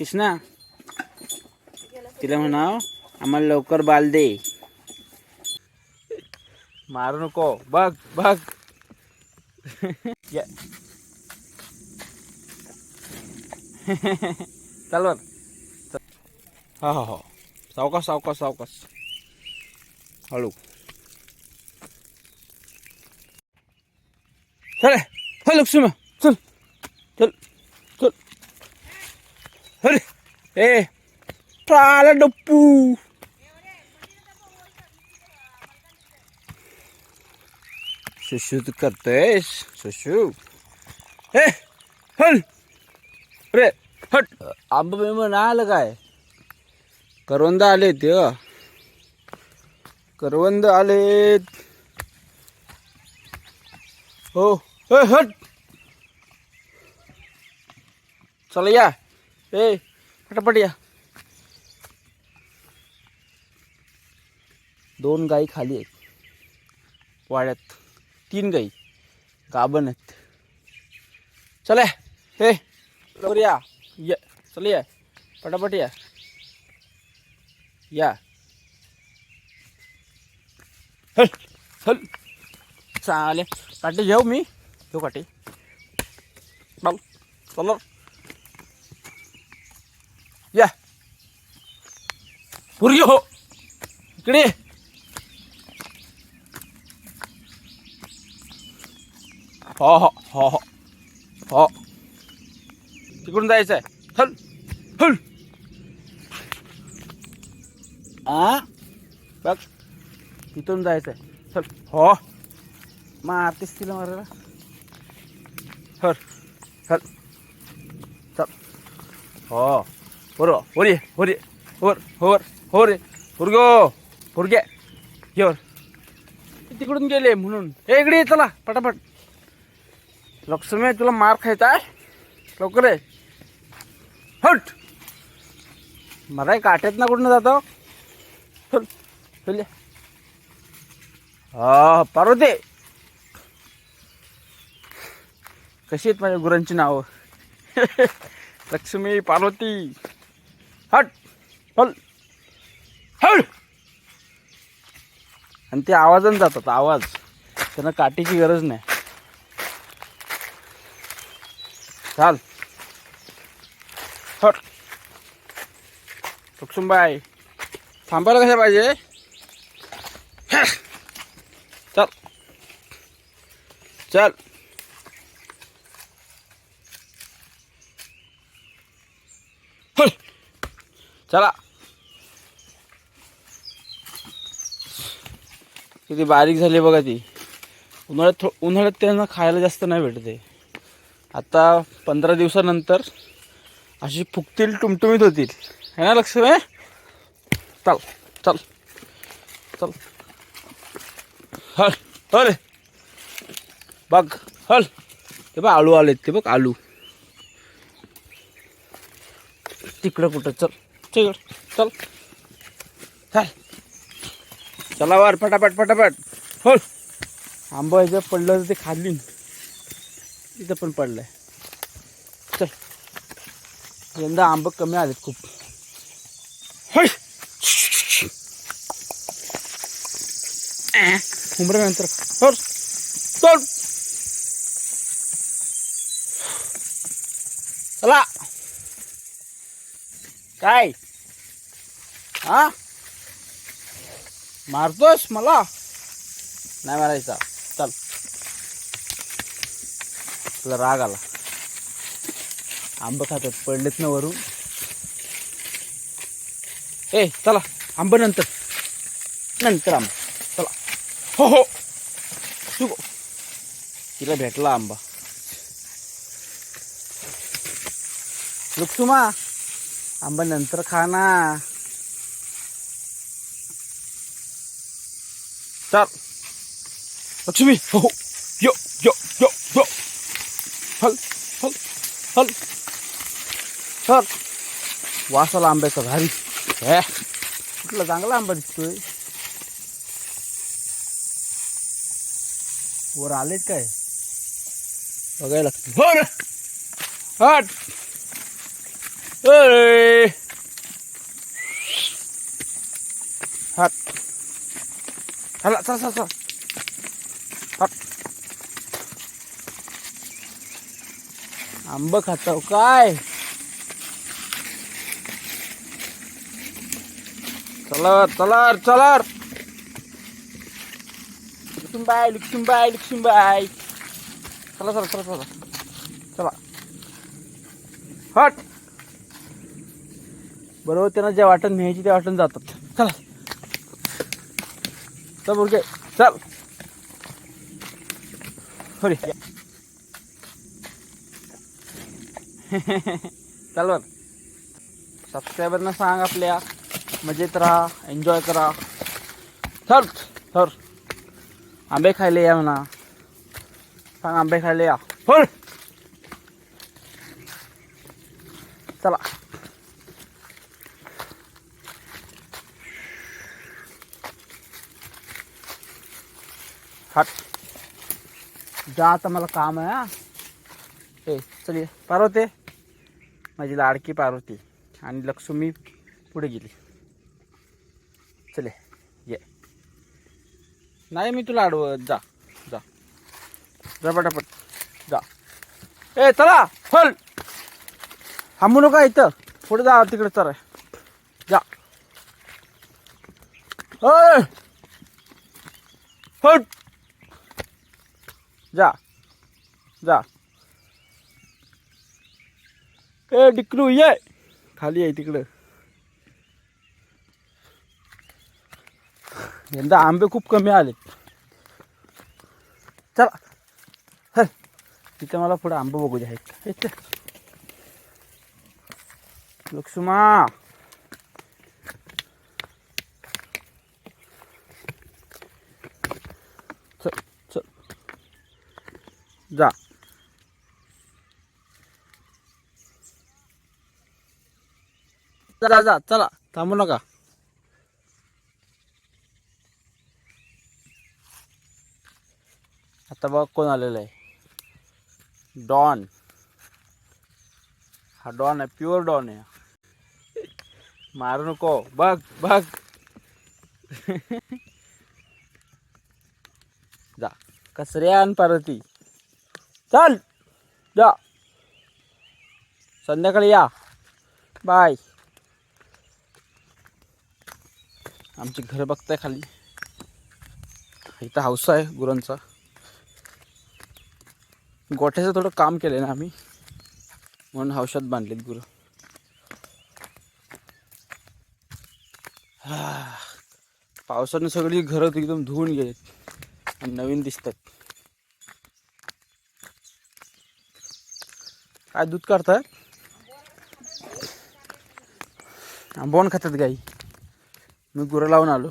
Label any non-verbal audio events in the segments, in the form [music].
कृष्णा. तिला म्हणाव आम्हाला लवकर बाल दे. मारू नको. बघ बघ. या. चल वर हा हा हा. सावकाश सावकाश सावकाश. हळू. चल चल लक्ष्मी. चल. चल. अरे ए डप्पू. सुशू तू करतोयस सुशू ए हल. अरे हट. आंब बिंब नाही आलं काय? करवंद आले ते करवंद आलेत. हो. ए हट. चला या. ए पटापट या. दोन गाई खाली आहेत. वाड्यात तीन गाई. गाबन आहेत. चला हे लवकर या. या चल या. पटापट या. या. हल हल. चालेल. काटे घेऊ मी. घेऊ काटे. चल चल. या. पुरगी हो. इकडे हो हो हो हो. हो. तिकडून जायचं आहे चल चल. आ? बघ तिथून जायचं आहे चल. हो. मारतेस तिला मारायला. हर चल चल. हो. वर वर ये वर ये वर वर हो रे पुरगो पुरगे ये तिकडून गेले म्हणून. हे इकडे ये चला पटापट. लक्ष्मी तुला मार खायचा आहे? लवकर आहे हट. मला काट्यात ना कुठून जातो? चल चल हा पार्वती. कशी आहेत माझ्या गुरांची नावं? [laughs] लक्ष्मी पार्वती. हट. हल हळ आणि ते आवाजाने जातात आवाज. त्यांना काठीची गरज नाही. चाल. हट. लक्ष्मीबाई थांबायला कशा पाहिजे? चल. चल. चला. किती बारीक झाली बघा ती. उन्हाळ्यात थो उन्हाळ्यात त्यांना खायला जास्त नाही भेटते आता पंधरा दिवसानंतर अशी फुकतील टुमटुमीत होतील. है ना लक्ष लक्ष्मी? चल चल. चल. हल हल. बघ हल. ते बघ आलू आलेत ते बघ आलू. तिकडं कुठं? चल. चल. चल. चल. चला वर फटाफट फटाफट. हो आंबा याचं पडलं तर ते खाल्ली. इथं पण पडलंय. चल. यंदा आंब कमी आलेत खूप. होय. उमऱ्यानंतर हो चल. चला. काय? हा? मारतोस मला? नाही मारायचा. चल. तुला राग आला. आंब खातात. पडलेत ना वरून. ए चला. आंब नंतर. नंतर आंबा. चला. हो हो. तू तिला भेटला आंबा. लुकसुमा. आंबा नंतर खा ना. चल. लक्ष्मी हो हो. यो यो यो यो. हल हल हल. चल. वासाला आंब्याचा भारी. हे. कुठला चांगला आंबा दिसतोय. वर आलेत काय? बघायला लागतं. हो हट. ए हात चला चला चला चला हात आंब खातो काय? चला चला चला लक्ष्मीबाई लक्ष्मीबाई बाय चला चला चला चला. चला. हट बरोबर त्यांना ज्या वाटण न्यायची त्या वाटण जातात. चला. [laughs] चल मुलगे. चल. सॉरी चल बर सबस्क्रायबरना सांग आपल्या. मजेत राहा एन्जॉय करा. चल सर आंबे खायला या म्हणा. सांग आंबे खायला या. फुल चला. हट। जा आता मला काम आहे हा. ए चल पार्वते. माझी लाडकी पार्वती. आणि लक्ष्मी पुढे गेली. चले ये. नाही मी तुला अडवत जा. जा. जा पटापट. जा. ए चला. फल थांबू नका इथं. पुढे जा तिकडे चला. जा. ओय जा. जा. ए डिकलू ये. खाली आहे तिकडं. यंदा आंबे खूप कमी आले. चला. तिथे मला पुढे आंबे बघू द्या. लक्ष्मा. जा। जा जा, चला, थांबू नका। आता बघ कोण आलेलं आहे. डॉन. हा डॉन आहे, प्युअर डॉन आहे मारू नको, बघ बघ. [laughs] जा कचऱ्या आण पार्वती चल जा. संध्याकाळी या. बाय आमची घर बघताय खाली. इथं हौसा आहे गुरांचा. गोठ्याचं थोडं काम केलं ना आम्ही. म्हणून हौशात बांधलेत गुरं. हा. पावसाने सगळी घरं एकदम धुवून गेलेत. आणि नवीन दिसतात काय दूध काढतात बोन खातात गाई. मी गुरं लावून आलो.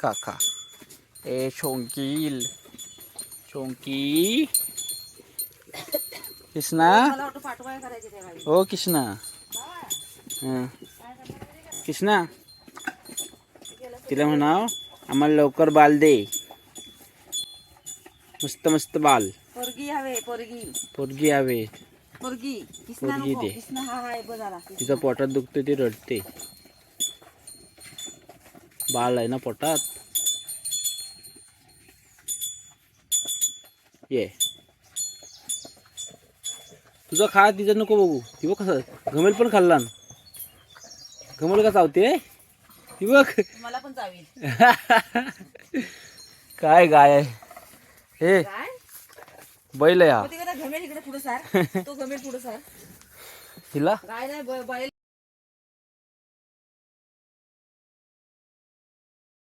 का का ए शोंकील शोंकी कृष्णा? हो कृष्णा. कृष्णा तिला म्हणाव आम्हाला लवकर बाल दे. मस्त मस्त बाल. पोरगी हवे पोरगी. पोरगी हवे. पोरगी. किसना पोरगी नको दे. किसना हा हाय बघाला तिचं पोटात दुखते ती रडते. बाळ आहे ना पोटात? ये. तुझं खा तिचं नको बघू. ती बघ कसं घमेल पण खाल्ला न. घमेल का चावते? ती बघ मला पण चावेल. [laughs] काय गाय आहे? हे बैल आहे हा ते इकडे पुढे सार? [laughs] तो घमेल पुढे सार. तिला काय नाही बैल